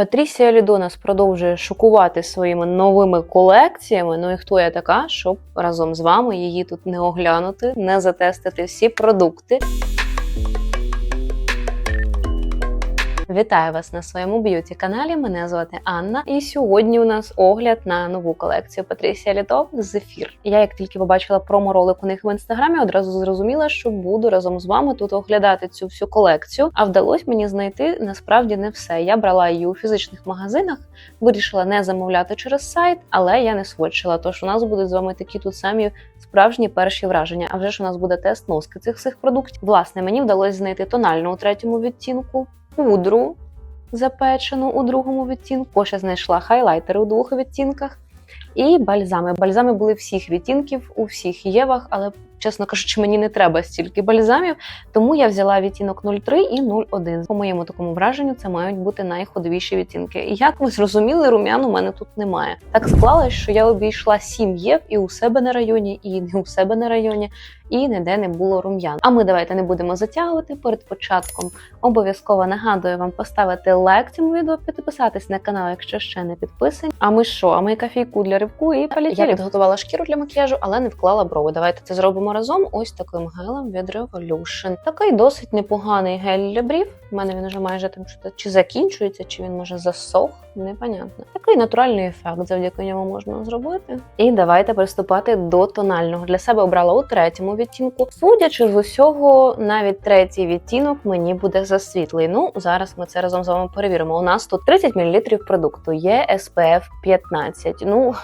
Патрісія Лідонас продовжує шокувати своїми новими колекціями. Ну і хто я така, щоб разом з вами її тут не оглянути, не затестити всі продукти. Вітаю вас на своєму б'юті каналі. Мене звати Анна, і сьогодні у нас огляд на нову колекцію Патрісія Літов Зефір. Я, як тільки побачила промо-ролик у них в інстаграмі, одразу зрозуміла, що буду разом з вами тут оглядати цю всю колекцію. А вдалося мені знайти насправді не все. Я брала її у фізичних магазинах, вирішила не замовляти через сайт, але я не сводчила. Тож у нас будуть з вами такі тут самі справжні перші враження. А вже ж у нас буде тест носки цих всіх продуктів. Власне, мені вдалося знайти тональну у третьому відтінку пудру запечену у другому відтінку. Ще знайшла хайлайтери у двох відтінках. І бальзами. Бальзами були всіх відтінків, у всіх євах, але, чесно кажучи, мені не треба стільки бальзамів, тому я взяла відтінок 03 і 01. По моєму такому враженню, це мають бути найходовіші відтінки. І як ви зрозуміли, рум'ян у мене тут немає. Так склалось, що я обійшла 7 єв і у себе на районі, і не у себе на районі, і ніде не було рум'ян. А ми давайте не будемо затягувати перед початком. Обов'язково нагадую вам поставити лайк цьому відео, підписатись на канал, якщо ще не підписані. А ми що? А ми кофійку для ривку і полетіли. Я підготувала шкіру для макіяжу, але не вклала брови. Давайте це зробимо разом. Ось таким гелем від Revolution. Такий досить непоганий гель для брів. У мене він вже майже там чи закінчується, чи він може засох. Непонятно. Такий натуральний ефект, завдяки ньому можна зробити. І давайте приступати до тонального. Для себе обрала у третьому відтінку. Судячи з усього, навіть третій відтінок мені буде засвітлий. Ну зараз ми це разом з вами перевіримо. У нас тут 30 мл продукту, є SPF 15. Ну,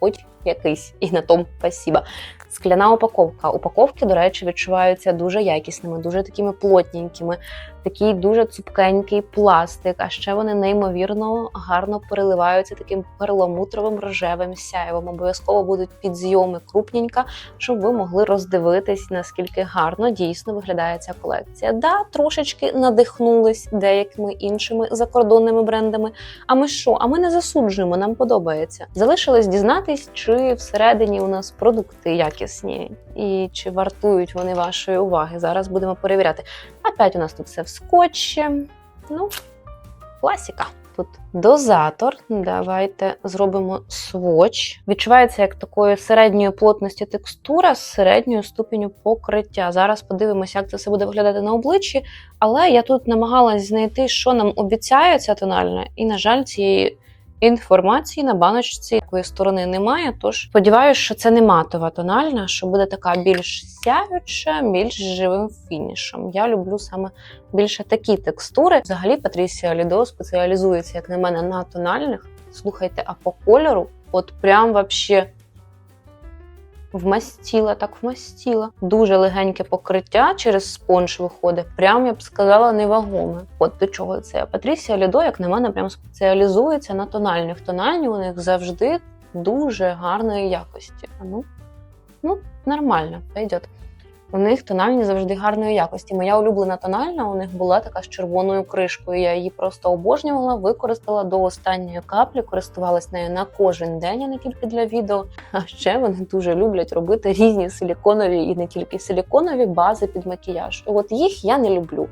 хоч якийсь, і на тому спасіба. Скляна упаковка. Упаковки, до речі, відчуваються дуже якісними, дуже такими плотненькими, такий дуже цупкенький пластик. А ще вони неймовірно гарно переливаються таким перламутровим рожевим сяєвом. Обов'язково будуть підзйоми крупненька, щоб ви могли роздивитись, наскільки гарно дійсно виглядає ця колекція. Да, трошечки надихнулись деякими іншими закордонними брендами. А ми що? А ми не засуджуємо, нам подобається. Залишилось дізнатись, чи всередині у нас продукти якісні і чи вартують вони вашої уваги. Зараз будемо перевіряти. Опять у нас тут все в скотчі. Ну, класіка. Тут дозатор. Давайте зробимо сводч. Відчувається як такої середньої плотності текстура з середньою ступінню покриття. Зараз подивимося, як це все буде виглядати на обличчі. Але я тут намагалась знайти, що нам обіцяє ця тональна, і, на жаль, цієї інформації на баночці якої сторони немає. Тож сподіваюся, що це не матова тональна, що буде така більш сяюча, більш живим фінішем. Я люблю саме більше такі текстури. Взагалі, Патрісія Лідо спеціалізується, як на мене, на тональних. Слухайте, а по кольору, от прям вообще. Вмастіла, так вмастіла. Дуже легеньке покриття через спонж виходить. Прям я б сказала, невагоме. От до чого це. Патрісія Лідо, як на мене, прям спеціалізується на тональних. Тональні у них завжди дуже гарної якості. Ну, ну, нормально, пойдет. У них тональні завжди гарної якості. Моя улюблена тональна у них була така з червоною кришкою. Я її просто обожнювала, використала до останньої каплі, користувалась нею на кожен день, а не тільки для відео. А ще вони дуже люблять робити різні силіконові і не тільки силіконові бази під макіяж. От їх я не люблю.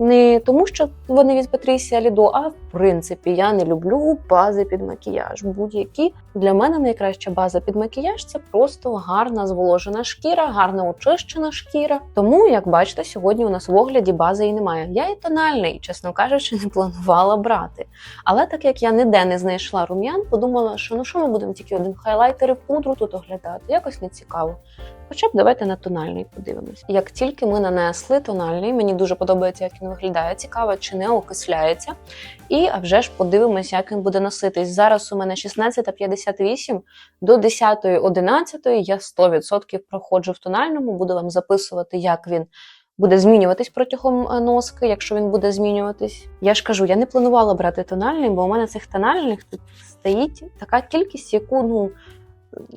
Не тому, що вони від Патрісія Лідо, а в принципі я не люблю бази під макіяж. Будь-які для мене найкраща база під макіяж це просто гарна зволожена шкіра, гарно очищена шкіра. Тому, як бачите, сьогодні у нас в огляді бази і немає. Я і тональний, чесно кажучи, не планувала брати. Але так як я ніде не знайшла рум'ян, подумала, що ну що ми будемо тільки один хайлайтер і пудру тут оглядати, якось не цікаво. Хоча б давайте на тональний подивимось. Як тільки ми нанесли тональний, мені дуже подобається, як він виглядає. Цікаво, чи не окисляється. І а вже ж подивимось, як він буде носитись. Зараз у мене 16.58 до 10.11 я 100% проходжу в тональному, буду вам записувати, як він. Буде змінюватись протягом е, носки, якщо він буде змінюватись. Я ж кажу, я не планувала брати тональний, бо у мене цих тональних тут стоїть така кількість, яку ну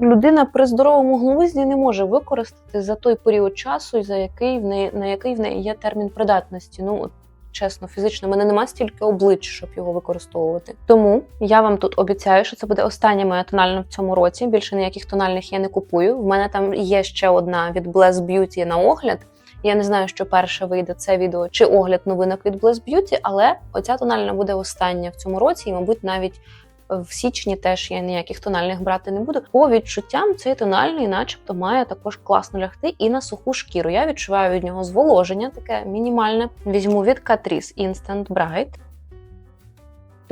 людина при здоровому глузді не може використати за той період часу, за який в неї на який в неї є термін придатності. Ну от чесно, фізично, в мене нема стільки облич, щоб його використовувати. Тому я вам тут обіцяю, що це буде остання моя тональна в цьому році. Більше ніяких тональних я не купую. В мене там є ще одна від Bless Beauty на огляд. Я не знаю, що перше вийде це відео чи огляд новинок від Bliss Beauty, але оця тональна буде остання в цьому році, і, мабуть, навіть в січні теж я ніяких тональних брати не буду. По відчуттям цей тональний, начебто, має також класно лягти і на суху шкіру. Я відчуваю від нього зволоження, таке мінімальне. Візьму від Catrice Instant Bright.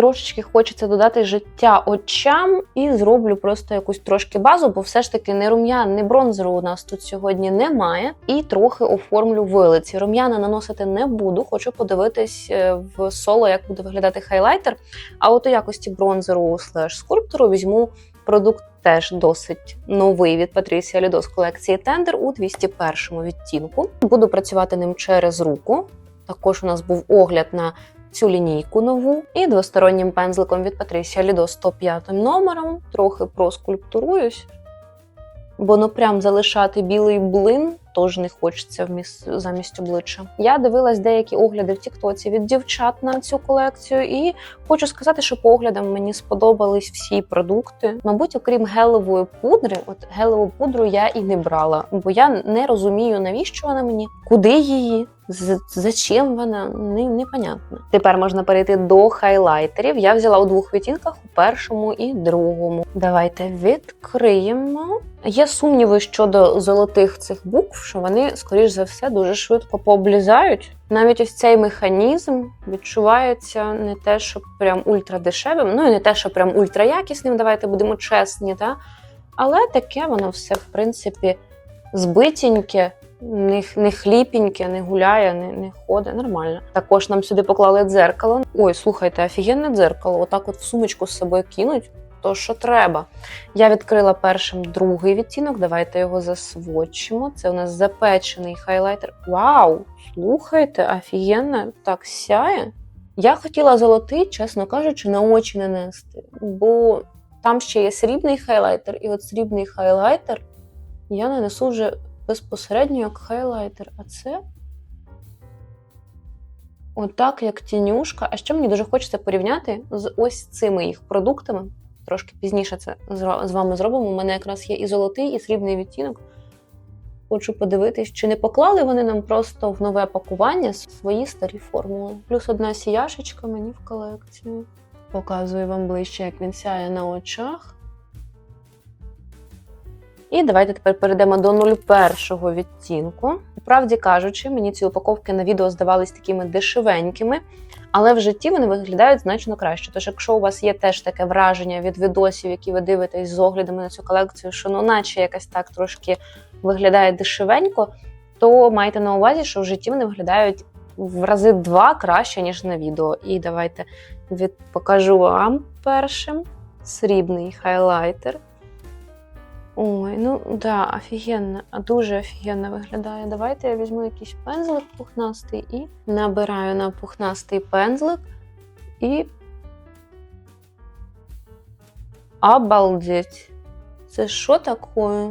Трошечки хочеться додати життя очам і зроблю просто якусь трошки базу, бо все ж таки не рум'ян, не бронзеру у нас тут сьогодні немає. І трохи оформлю вилиці. Рум'яна наносити не буду, хочу подивитись е, в соло, як буде виглядати хайлайтер. А от у якості бронзеру слеш скульптору візьму продукт теж досить новий від Patricia Lido з колекції Tender у 201 відтінку. Буду працювати ним через руку. Також у нас був огляд на цю лінійку нову і двостороннім пензликом від Patricia Lido 105 номером. Трохи проскульптуруюсь, бо ну прям залишати білий блин теж не хочеться вміс... замість обличчя. Я дивилась деякі огляди в Тіктоці від дівчат на цю колекцію, і хочу сказати, що по оглядам мені сподобались всі продукти. Мабуть, окрім гелевої пудри, от гелеву пудру я і не брала, бо я не розумію, навіщо вона мені, куди її. Зачем вона не, непонятно. Тепер можна перейти до хайлайтерів. Я взяла у двох відтінках у першому і другому. Давайте відкриємо. Є сумніви щодо золотих цих букв, що вони, скоріш за все, дуже швидко пооблізають. Навіть ось цей механізм відчувається не те, що прям ультрадешевим, ну і не те, що прям ультраякісним, давайте будемо чесні, та? але таке воно все, в принципі, збитеньке, не, не хліпеньке, не гуляє, не, не ходить, нормально. Також нам сюди поклали дзеркало. Ой, слухайте, офігенне дзеркало. Отак от в сумочку з собою кинуть. То, що треба. Я відкрила першим другий відтінок. Давайте його засводчимо. Це у нас запечений хайлайтер. Вау! Слухайте, офігенно так сяє. Я хотіла золотий, чесно кажучи, на очі нанести, бо там ще є срібний хайлайтер, і от срібний хайлайтер я нанесу вже безпосередньо як хайлайтер. А це отак, як тінюшка. А ще мені дуже хочеться порівняти з ось цими їх продуктами. Трошки пізніше це з вами зробимо. У мене якраз є і золотий, і срібний відтінок. Хочу подивитись, чи не поклали вони нам просто в нове пакування свої старі формули. Плюс одна сіяшечка мені в колекцію. Показую вам ближче, як він сяє на очах. І давайте тепер перейдемо до 01 відтінку. Правді кажучи, мені ці упаковки на відео здавались такими дешевенькими, але в житті вони виглядають значно краще. Тож, якщо у вас є теж таке враження від відосів, які ви дивитесь з оглядами на цю колекцію, що ну, наче якась так трошки виглядає дешевенько, то майте на увазі, що в житті вони виглядають в рази два краще, ніж на відео. І давайте від... покажу вам першим срібний хайлайтер. Ой, ну да, офігенно, дуже офігенно виглядає. Давайте я візьму якийсь пензлик пухнастий і набираю на пухнастий пензлик і. Обалдеть! Це що таке?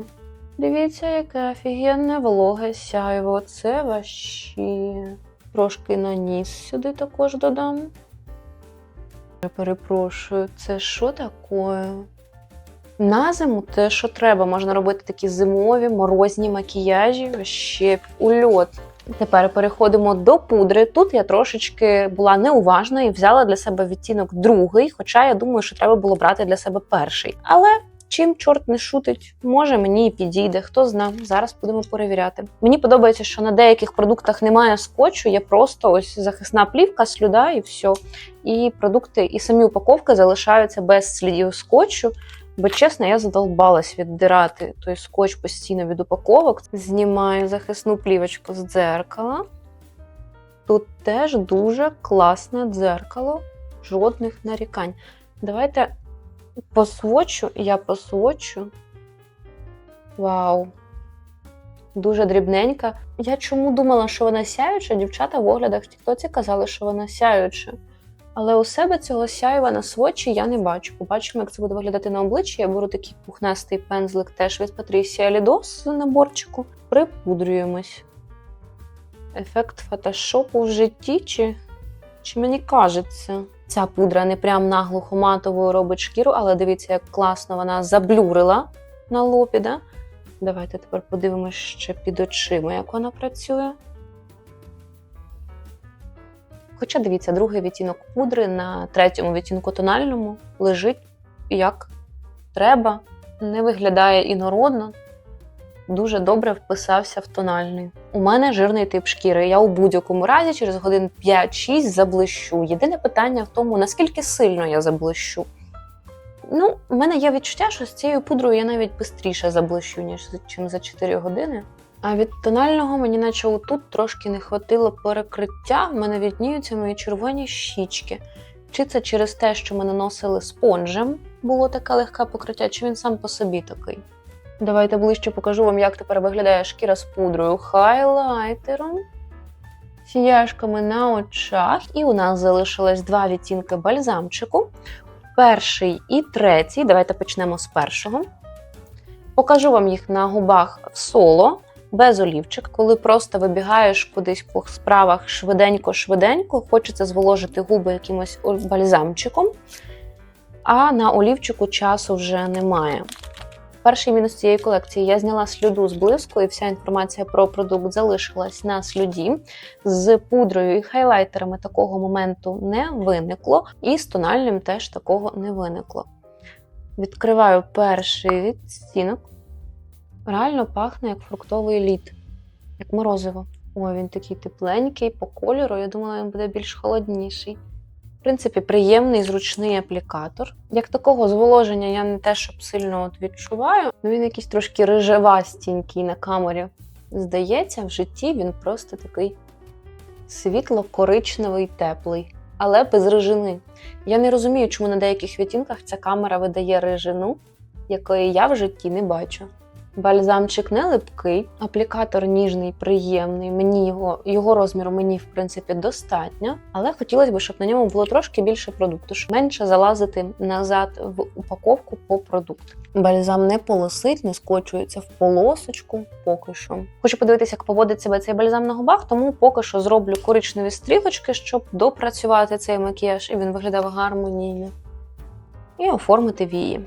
Дивіться, яке офігенне вологе сяйво. Це ващі. Трошки на ніс сюди також додам. Я перепрошую, це що таке? На зиму те, що треба, можна робити такі зимові морозні макіяжі, ще ульот. Тепер переходимо до пудри. Тут я трошечки була неуважна і взяла для себе відтінок другий, хоча я думаю, що треба було брати для себе перший. Але чим чорт не шутить, може мені і підійде, хто зна. Зараз будемо перевіряти. Мені подобається, що на деяких продуктах немає скотчу, є просто ось захисна плівка, слюда і все. І продукти, і самі упаковки залишаються без слідів скотчу. Бо чесно, я задолбалась віддирати той скотч постійно від упаковок. Знімаю захисну плівочку з дзеркала. Тут теж дуже класне дзеркало, жодних нарікань. Давайте посвочу, я посвочу. Вау! Дуже дрібненька. Я чому думала, що вона сяюча? Дівчата в оглядах в Тіктоці казали, що вона сяюча. Але у себе цього сяйва на свочі я не бачу. Побачимо, як це буде виглядати на обличчі. Я беру такий пухнастий пензлик теж від Patricia Lido з наборчику. Припудрюємось. Ефект фотошопу в житті, чи, чи мені кажеться? Ця пудра не прям наглухо матовою робить шкіру, але дивіться, як класно вона заблюрила на лобі. Да? Давайте тепер подивимося ще під очима, як вона працює. Хоча дивіться, другий відтінок пудри на третьому відтінку тональному лежить як треба, не виглядає інородно, дуже добре вписався в тональний. У мене жирний тип шкіри. Я у будь-якому разі через годин 5-6 заблищу. Єдине питання в тому, наскільки сильно я заблищу. Ну, в мене є відчуття, що з цією пудрою я навіть швидше заблищу, ніж чим за 4 години. А від тонального мені наче отут трошки не хватило перекриття, в мене відніються мої червоні щічки. Чи це через те, що ми наносили спонжем, було таке легке покриття, чи він сам по собі такий? Давайте ближче покажу вам, як тепер виглядає шкіра з пудрою, хайлайтером, сіяшками на очах. І у нас залишилось два відтінки бальзамчику. Перший і третій. Давайте почнемо з першого. Покажу вам їх на губах в соло, без олівчик, коли просто вибігаєш кудись по справах швиденько-швиденько, хочеться зволожити губи якимось бальзамчиком, а на олівчику часу вже немає. Перший мінус цієї колекції я зняла сліду з блиску, і вся інформація про продукт залишилась на сліді. З пудрою і хайлайтерами такого моменту не виникло, і з тональним теж такого не виникло. Відкриваю перший відтінок. Реально пахне як фруктовий лід, як морозиво. Ой, він такий тепленький по кольору. Я думала, він буде більш холодніший. В принципі, приємний, зручний аплікатор. Як такого зволоження я не те, щоб сильно от відчуваю, але він якийсь трошки рижевастенький на камері. Здається, в житті він просто такий світло-коричневий, теплий, але без рижини. Я не розумію, чому на деяких відтінках ця камера видає рижину, якої я в житті не бачу. Бальзамчик не липкий, аплікатор ніжний, приємний. Мені його його розміру мені в принципі достатньо, але хотілося б, щоб на ньому було трошки більше продукту, щоб менше залазити назад в упаковку по продукту. Бальзам не полосить, не скочується в полосочку. Поки що. Хочу подивитися, як поводить себе цей бальзам на губах, тому поки що зроблю коричневі стрілочки, щоб допрацювати цей макіяж, і він виглядав гармонійно. І оформити вії.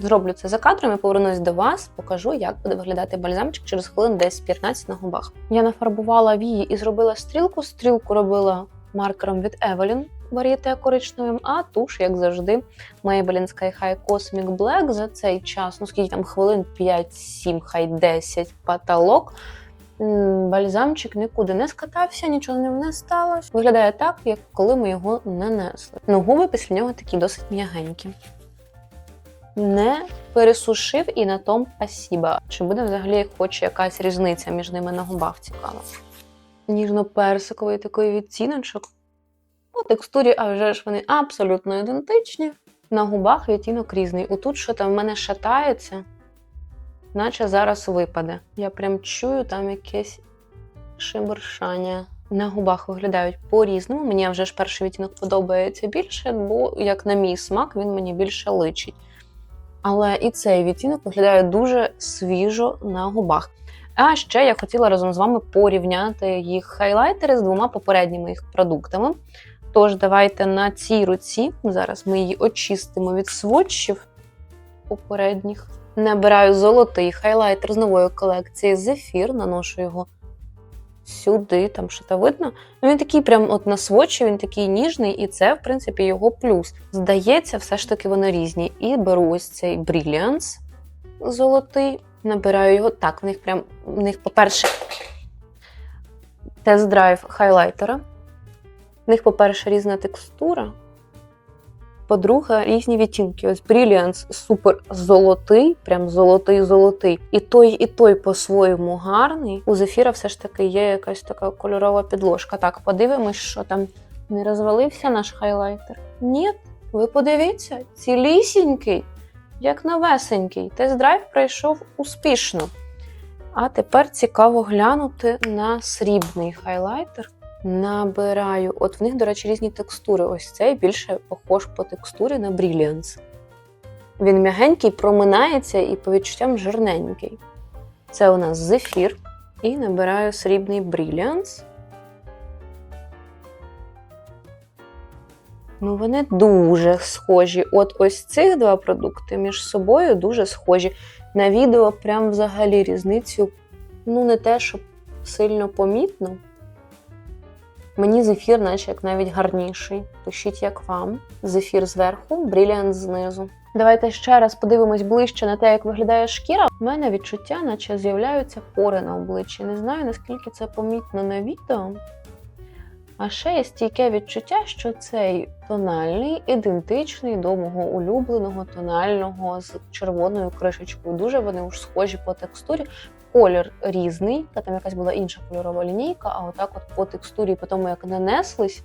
Зроблю це за кадром і повернусь до вас, покажу, як буде виглядати бальзамчик через хвилин десь 15 на губах. Я нафарбувала вії і зробила стрілку. Стрілку робила маркером від Evelyn варієте коричневим, а туш, як завжди, Maybelline Sky High Cosmic Black за цей час, ну скільки там хвилин 5-7, хай 10 потолок. Бальзамчик нікуди не скатався, нічого з ним не сталося. Виглядає так, як коли ми його нанесли. Ну, губи після нього такі досить м'ягенькі не пересушив і на том пасіба. Чи буде взагалі хоч якась різниця між ними на губах цікава? Ніжно-персиковий такий відтіночок. По текстурі, а вже ж вони абсолютно ідентичні. На губах відтінок різний. Отут що там в мене шатається, наче зараз випаде. Я прям чую там якесь шибершання. На губах виглядають по-різному. Мені вже ж перший відтінок подобається більше, бо, як на мій смак, він мені більше личить. Але і цей відтінок виглядає дуже свіжо на губах. А ще я хотіла разом з вами порівняти їх хайлайтери з двома попередніми їх продуктами. Тож, давайте на цій руці, зараз ми її очистимо від сводчів попередніх. Набираю золотий хайлайтер з нової колекції Зефір, наношу його сюди, там що то видно. Ну, Він такий прям от на свочі, він такий ніжний, і це, в принципі, його плюс. Здається, все ж таки вони різні. І беру ось цей Brilliance золотий, набираю його. Так, в них прям, в них, по-перше, тест-драйв хайлайтера. В них, по-перше, різна текстура. По-друге, різні відтінки. Ось Brilliance супер золотий, прям золотий-золотий. І той, і той по-своєму гарний. У зефіра все ж таки є якась така кольорова підложка. Так, подивимось, що там не розвалився наш хайлайтер. Ні, ви подивіться, цілісінький, як новесенький. Тест-драйв пройшов успішно. А тепер цікаво глянути на срібний хайлайтер. Набираю. От в них, до речі, різні текстури. Ось цей більше похож по текстурі на Brilliance. Він м'ягенький, проминається і по відчуттям жирненький. Це у нас зефір. І набираю срібний Brilliance. Ну, вони дуже схожі. От ось цих два продукти між собою дуже схожі. На відео прям взагалі різницю, ну, не те, щоб сильно помітно. Мені зефір, наче як навіть гарніший. Пишіть, як вам. Зефір зверху, бріліант знизу. Давайте ще раз подивимось ближче на те, як виглядає шкіра. У мене відчуття, наче з'являються пори на обличчі. Не знаю, наскільки це помітно на відео. А ще є стійке відчуття, що цей тональний ідентичний до мого улюбленого тонального з червоною кришечкою. Дуже вони уж схожі по текстурі. Колір різний, та там якась була інша кольорова лінійка, а отак от по текстурі, по тому, як нанеслись,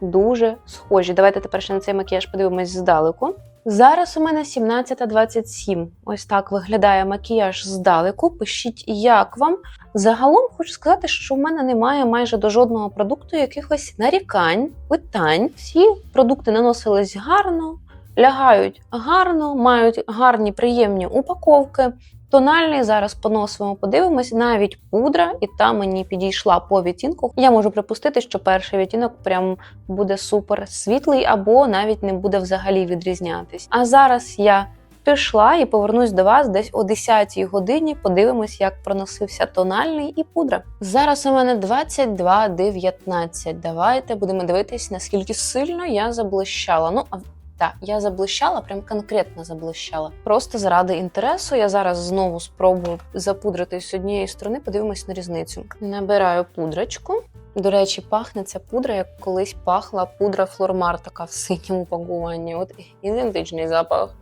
дуже схожі. Давайте тепер ще на цей макіяж подивимось здалеку. Зараз у мене 17.27. Ось так виглядає макіяж здалеку. Пишіть, як вам. Загалом хочу сказати, що в мене немає майже до жодного продукту якихось нарікань, питань. Всі продукти наносились гарно, лягають гарно, мають гарні приємні упаковки. Тональний зараз поносимо, подивимось, навіть пудра, і та мені підійшла по відтінку. Я можу припустити, що перший відтінок прям буде супер світлий, або навіть не буде взагалі відрізнятись. А зараз я пішла і повернусь до вас десь о 10 годині. Подивимось, як проносився тональний і пудра. Зараз у мене 22.19. Давайте будемо дивитись, наскільки сильно я заблищала. Ну а так, я заблищала, прям конкретно заблищала. Просто заради інтересу. Я зараз знову спробую запудрити з однієї сторони, подивимось на різницю. Набираю пудрочку. До речі, пахне ця пудра, як колись пахла пудра Флормар, така в синьому пакуванні. От ідентичний запах.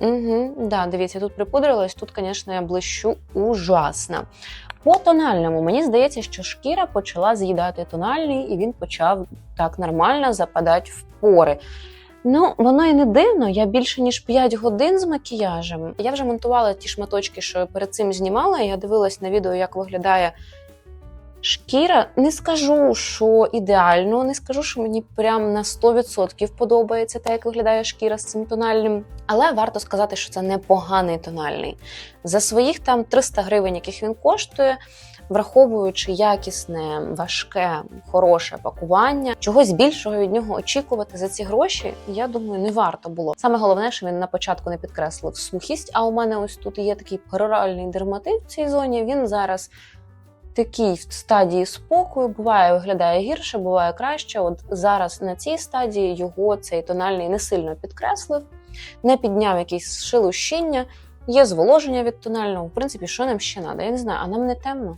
Угу, да, дивіться, тут припудрилась, тут, звісно, я блищу ужасно. По тональному мені здається, що шкіра почала з'їдати тональний, і він почав так нормально западати в пори. Ну, воно і не дивно. Я більше ніж 5 годин з макіяжем. Я вже монтувала ті шматочки, що перед цим знімала. Я дивилась на відео, як виглядає шкіра. Не скажу, що ідеально, не скажу, що мені прям на 100% подобається те, як виглядає шкіра з цим тональним. Але варто сказати, що це непоганий тональний. За своїх там 300 гривень, яких він коштує. Враховуючи якісне, важке, хороше пакування, чогось більшого від нього очікувати за ці гроші, я думаю, не варто було. Саме головне, що він на початку не підкреслив сухість. А у мене ось тут є такий пероральний дерматит в цій зоні. Він зараз такий в стадії спокою. Буває, виглядає гірше, буває краще. От зараз на цій стадії його цей тональний не сильно підкреслив, не підняв якісь шелущіння. Є зволоження від тонального. В принципі, що нам ще треба? Я не знаю, а нам не темно.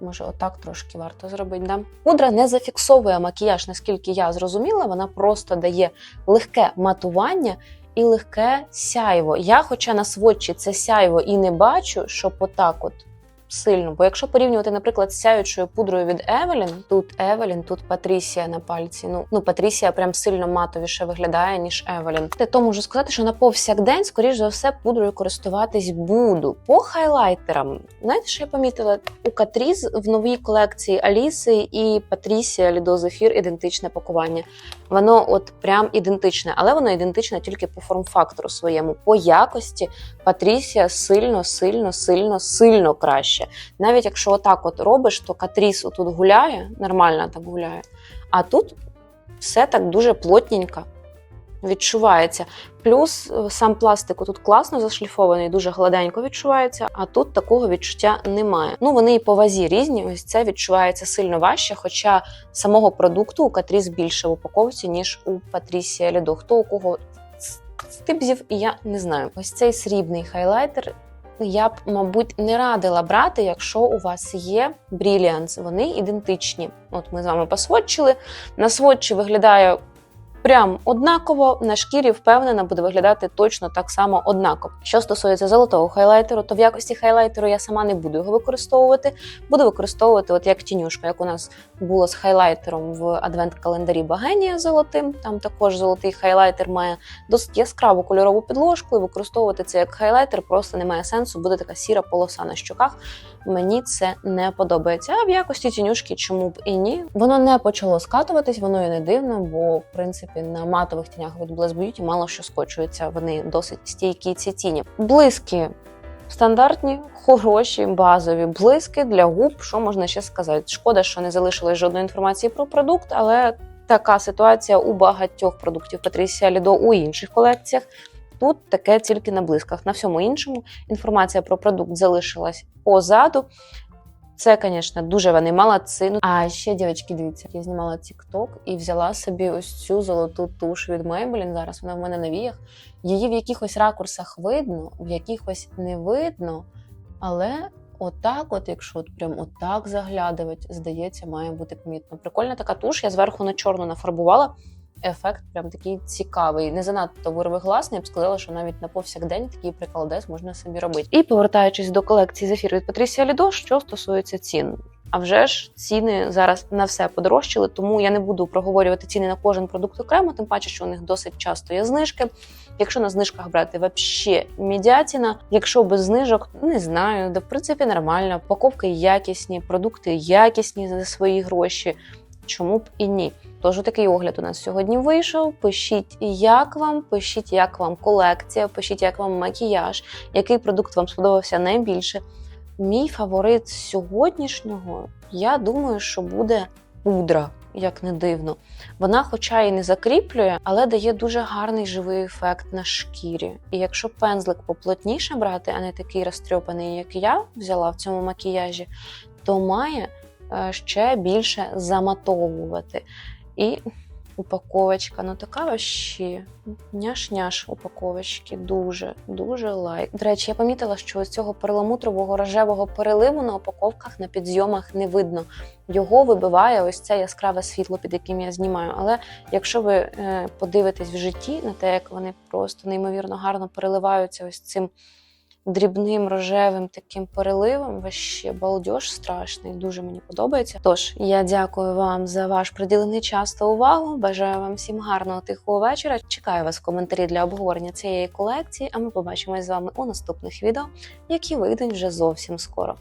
Може, отак трошки варто зробити. Да? Пудра не зафіксовує макіяж, наскільки я зрозуміла, вона просто дає легке матування і легке сяйво. Я, хоча на сводчі це сяйво і не бачу, щоб отак от сильно. Бо якщо порівнювати, наприклад, з сяючою пудрою від Евелін, тут Евелін, тут Патрісія на пальці. Ну ну Патрісія прям сильно матовіше виглядає, ніж Евелін. Те то можу сказати, що на повсякдень, скоріш за все, пудрою користуватись буду. По хайлайтерам, знаєте, що я помітила? У Катріз в новій колекції Аліси і Патрісія Лідо Зефір ідентичне пакування. Воно от прям ідентичне, але воно ідентичне тільки по форм-фактору своєму. По якості Патрісія сильно, сильно, сильно, сильно краще. Навіть якщо отак от робиш, то Катріс отут гуляє, нормально так гуляє. А тут все так дуже плотненько відчувається. Плюс е, сам пластик тут класно зашліфований, дуже гладенько відчувається, а тут такого відчуття немає. Ну вони і по вазі різні. Ось це відчувається сильно важче, хоча самого продукту у Катріс більше в упаковці, ніж у Патрісія Лідо. Хто у кого стибзів, я не знаю. Ось цей срібний хайлайтер. Я б, мабуть, не радила брати, якщо у вас є Brilliance. Вони ідентичні. От ми з вами посводчили. На сводчі виглядає прям однаково на шкірі впевнена буде виглядати точно так само однаково. Що стосується золотого хайлайтеру, то в якості хайлайтеру я сама не буду його використовувати. Буду використовувати, от як тінюшка, як у нас було з хайлайтером в адвент-календарі Багенія золотим. Там також золотий хайлайтер має досить яскраву кольорову підложку, і використовувати це як хайлайтер просто немає сенсу. Буде така сіра полоса на щоках. Мені це не подобається. А в якості тінюшки, чому б і ні, воно не почало скатуватись, воно і не дивно, бо в принципі на матових тінях від Bless Beauty мало що скочується. Вони досить стійкі ці тіні. Блиски стандартні, хороші, базові блиски для губ. Що можна ще сказати? Шкода, що не залишилось жодної інформації про продукт, але така ситуація у багатьох продуктів Patricia Lido у інших колекціях. Тут таке тільки на блисках. На всьому іншому інформація про продукт залишилась позаду. Це, звісно, дуже вони молодці. Ну, А ще, дівчатки, дивіться, я знімала TikTok і взяла собі ось цю золоту туш від Maybelline. Зараз вона в мене на віях. Її в якихось ракурсах видно, в якихось не видно. Але отак, от, якщо от прям отак заглядувати, здається, має бути помітно. Прикольна така туш, я зверху на чорну нафарбувала. Ефект прям такий цікавий, не занадто вирвигласний. Я б сказала, що навіть на повсякдень такий прикладець можна собі робити. І повертаючись до колекції зефір від Патрісія Лідо, що стосується цін. А вже ж ціни зараз на все подорожчали, тому я не буду проговорювати ціни на кожен продукт окремо, тим паче, що у них досить часто є знижки. Якщо на знижках брати вообще мідятіна, якщо без знижок, не знаю, да в принципі нормально. Упаковки якісні, продукти якісні за свої гроші. Чому б і ні? Тож такий огляд у нас сьогодні вийшов. Пишіть, як вам, пишіть, як вам колекція, пишіть, як вам макіяж, який продукт вам сподобався найбільше. Мій фаворит сьогоднішнього, я думаю, що буде пудра, як не дивно. Вона, хоча і не закріплює, але дає дуже гарний живий ефект на шкірі. І якщо пензлик поплотніше брати, а не такий розтрьопаний, як я взяла в цьому макіяжі, то має ще більше заматовувати. І упаковочка, ну така вообще няш-няш упаковочки. Дуже, дуже лайк. До речі, я помітила, що ось цього перламутрового рожевого переливу на упаковках на підйомах не видно. Його вибиває ось це яскраве світло, під яким я знімаю. Але якщо ви е, подивитесь в житті на те, як вони просто неймовірно гарно переливаються ось цим дрібним рожевим таким переливом. Ваще балдеж страшний, дуже мені подобається. Тож я дякую вам за ваш приділений час та увагу. Бажаю вам всім гарного тихого вечора. Чекаю вас в коментарі для обговорення цієї колекції. А ми побачимось з вами у наступних відео, які вийдуть вже зовсім скоро.